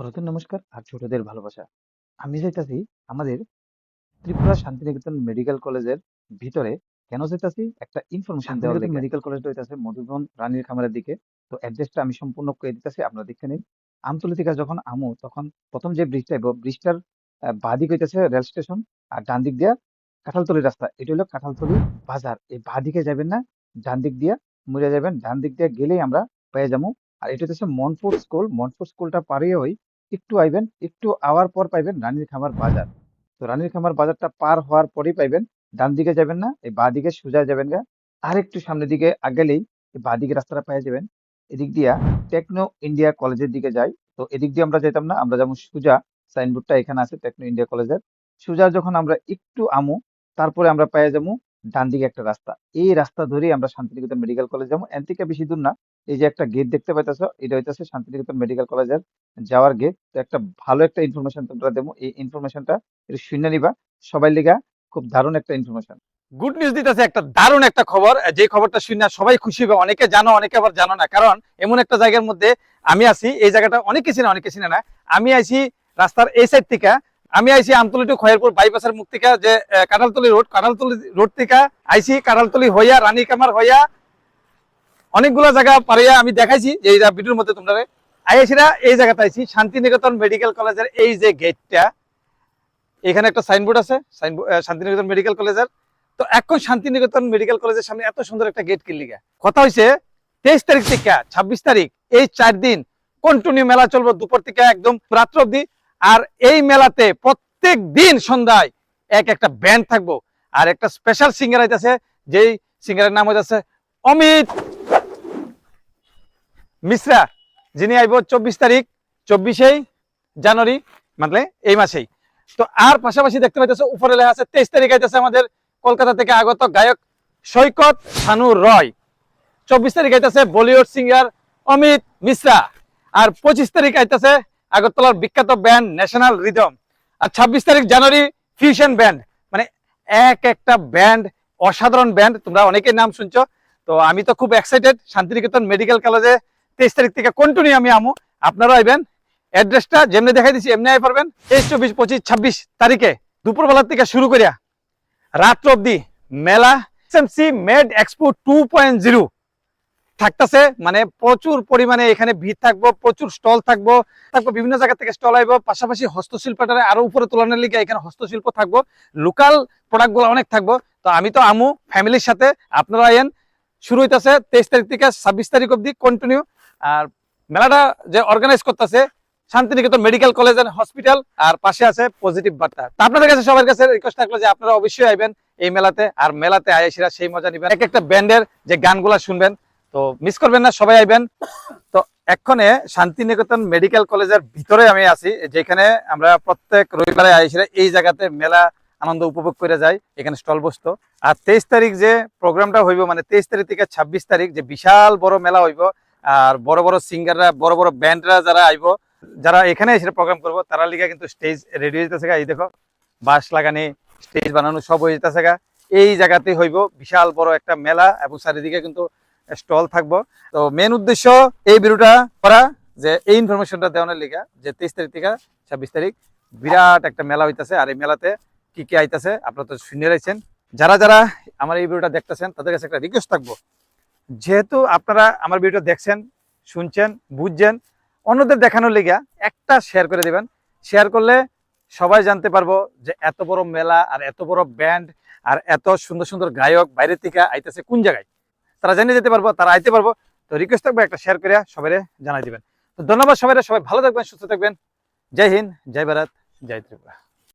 বড়দের নমস্কার আর ছোটদের ভালোবাসা। আমি যাইতাছি আমাদের ত্রিপুরা শান্তিনিকেতন মেডিকেল কলেজের ভিতরে। কেন যাইতাছি একটা ইনফরমেশন দেওয়ার শান্তিনিকেতন মেডিকেল কলেজটা হইতাছে মধুবন রানীর খামারের দিকে। তো অ্যাড্রেসটা আমি সম্পূর্ণ কয়ে দিতেছি আপনারা দেখে নিন। আমতলি থেকে যখন আমু তখন প্রথম যে ব্রিজটা ব্রিজটার বাঁ দিক হইতেছে রেল স্টেশন আর ডান দিক দিয়া কাঁঠালতলি রাস্তা। এটা হলো কাঁঠালতলি বাজার। এই বাঁ দিকে যাবেন না ডান দিক দিয়া মুড়ে যাবেন। ডান দিক দিয়ে গেলেই আমরা পেয়ে যাব। আর এটা হচ্ছে মনপুর স্কুল মনপুর স্কুলটা পারিয়ে হই একটু আইবেন, একটু আওয়ার পর পাইবেন রানীর খামার বাজার। তো রানীর খামার বাজারটা পার হওয়ার পরেই পাইবেন, ডান দিকে যাবেন না, এই বাঁ দিকে সোজা যাবেন গা। আর একটু সামনের দিকে আগেলেই বাঁ দিকে রাস্তাটা পেয়ে যাবেন। এদিক দিয়া টেকনো ইন্ডিয়া কলেজের দিকে যাই। তো এদিক দিয়ে আমরা যেতাম না, আমরা যেমন সুজা, সাইনবোর্ডটা এখানে আছে টেকনো ইন্ডিয়া কলেজের। সুজা যখন আমরা একটু আমু, তারপরে আমরা পেয়ে যাব ডান দিকে একটা রাস্তা। এই রাস্তা ধরেই আমরা শান্তিনিকেতন মেডিকেল কলেজ যাব। এর থেকে বেশি দূর না এই যে একটা গেট দেখতে পাইতেছো, এটা হইতেছে শান্তিনিকেতন মেডিকেল কলেজের যাওয়ার গেট তো একটা ভালো একটা ইনফরমেশন তোমরা দেবো। এই ইনফরমেশনটা একটু শুনে নিবা। সবাই লিগা খুব দারুণ একটা ইনফরমেশন গুড নিউজ দিতেছে একটা দারুণ একটা খবর। যে খবরটা শুনে সবাই খুশি হবে, অনেকে জানো, অনেকে আবার জানো না। কারণ এমন একটা জায়গার মধ্যে আমি আছি, এই জায়গাটা অনেকে চিনে অনেকে চিনে না। আমি আইছি রাস্তার এই সাইড থেকে। আমি আইছি আমতলি টু খয়েরপুর বাইপাসের মুখ থেকে যে কাঁঠালতলি রোড কাঁঠালতলি রোড থেকে আইছি কাঁঠালতলি হইয়া রানী কামার হইয়া অনেকগুলো জায়গা পারিয়া আমি দেখাইছি, যে এই ভিডিওর মধ্যে তোমরা আইসিরা এই জায়গাতে আইছি, শান্তিনিকেতন মেডিকেল কলেজের এই যে গেটটা। এখানে একটা সাইনবোর্ড আছে শান্তিনিকেতন মেডিকেল কলেজের। তো এখন শান্তিনিকেতন মেডিকেল কলেজের সামনে এত সুন্দর একটা গেট কিনলিগা কথা হয়েছে তেইশ তারিখ থেকে ছাব্বিশ তারিখ, এই চার দিন কন্টিনিউ মেলা চলবে, দুপুর থেকে একদম রাত্র অব্দি আর এই মেলাতে প্রত্যেক দিন সন্ধ্যায় এক একটা ব্যান্ড থাকব। আর একটা স্পেশাল সিঙ্গার আইতেছে, যেই সিঙ্গারের নাম হইতেছে অমিত মিশ্রা, যিনি আইব চব্বিশ তারিখ, চব্বিশেই জানুয়ারি মানে এই মাসেই। তো আর পাশাপাশি দেখতে পাইতেছে, উপরে লেখা আছে, তেইশ তারিখ আইতেছে আমাদের কলকাতা থেকে আগত গায়ক সৈকত শানু রয়। চব্বিশ তারিখ আইতেছে বলিউড সিঙ্গার অমিত মিশ্রা। আর পঁচিশ তারিখ আইতেছে আগরতলার বিখ্যাত ব্যান্ড ন্যাশনাল রিদম। আর ছাব্বিশ তারিখ জানুয়ারি ফিউশন ব্যান্ড। মানে এক একটা ব্যান্ড, অসাধারণ ব্যান্ড, তোমরা অনেকের নাম শুনছো। তো আমি তো খুব এক্সাইটেড শান্তিনিকেতন মেডিকেল কলেজে তেইশ তারিখ থেকে কন্টিনিউ আমি আমু। আপনারা আইবেন অ্যাড্রেসটা যেমনি দেখাই দিচ্ছি এমনি আই পারবেন। তেইশ, চব্বিশ, পঁচিশ, ছাব্বিশ তারিখে দুপুরবেলার থেকে শুরু করিয়া রাত্র অব্দি মেলা SMC med expo two point zero থাকতেছে। মানে প্রচুর পরিমাণে এখানে ভিড় থাকব, প্রচুর স্টল থাকব থাকব, বিভিন্ন জায়গা থেকে স্টল আইবো। পাশাপাশি হস্তশিল্পটা আরও উপরে তোলানোর লিগে এখানে হস্তশিল্প থাকব। লোকাল প্রোডাক্টগুলো অনেক থাকব। তো আমি তো আমু ফ্যামিলির সাথে, আপনারা আইন শুরু হইতেছে তেইশ তারিখ থেকে ছাব্বিশ তারিখ অব্দি কন্টিনিউ আর মেলাটা যে অর্গানাইজ করতেছে, Santiniketan medical college and hospital আর পাশে আছে পজিটিভ বার্তা। তা আপনাদের কাছে সবার কাছে রিকোয়েস্ট থাকল যে আপনারা অবশ্যই আইবেন এই মেলাতে, আর মেলাতে আয়েসিরা সেই মজা নিবেন। এক একটা ব্যান্ডের যে গানগুলা শুনবেন, তো মিস করবেন না, সবাই আইবেন। তো এক্ষণে শান্তিনিকেতন মেডিকেল কলেজের ভিতরে আমি আছি, যেখানে আমরা প্রত্যেক রবিবারে আয়েসিরা এই জায়গাতে মেলা আনন্দ উপভোগ করে যাই, এখানে স্টল বসতো। আর তেইশ তারিখ যে প্রোগ্রামটা হইব মানে তেইশ তারিখ থেকে ছাব্বিশ তারিখ যে বিশাল বড় মেলা হইব আর বড় বড় সিঙ্গাররা, বড় বড় ব্যান্ডরা যারা আইব, যারা এখানে এসে প্রোগ্রাম করব, তারা লিগে কিন্তু স্টেজ রেডি হয়ে যেতেছে এই দেখো, বাঁশ লাগানি স্টেজ বানানো সব হয়ে যেতেছে। এই জায়গাতে হইব বিশাল বড় একটা মেলা এবং চারিদিকে কিন্তু স্টল থাকব। তো মেন উদ্দেশ্য এই ভিডিওটা করা, যে এই ইনফরমেশনটা দেওয়ানোর লিগা, যে তেইশ তারিখ থেকে ছাব্বিশ তারিখ বিরাট একটা মেলা হইতাছে। আর এই মেলাতে কি কি আইতাছে, আপনারা তো শুনে রাখছেন যারা যারা আমার এই ভিডিওটা দেখতেছেন, তাদের কাছে একটা রিকোয়েস্ট থাকব যেহেতু আপনারা আমার ভিডিও দেখছেন, শুনছেন, বুঝছেন, অন্যদের দেখানোর লিগা একটা শেয়ার করে দিবেন। শেয়ার করলে সবাই জানতে পারব যে এত বড় মেলা আর এত বড় ব্যান্ড আর এত সুন্দর সুন্দর গায়ক বাইরে থেকে আইতেছে কোন জায়গায়? তারা জানিয়ে যেতে পারব, তারা আইতে পারব। তো রিকোয়েস্ট থাকবে একটা শেয়ার করে সবাই জানাই দিবেন। তো ধন্যবাদ সবাই সবাই ভালো থাকবেন, সুস্থ থাকবেন। জয় হিন্দ, জয় ভারত, জয় ত্রিপুরা।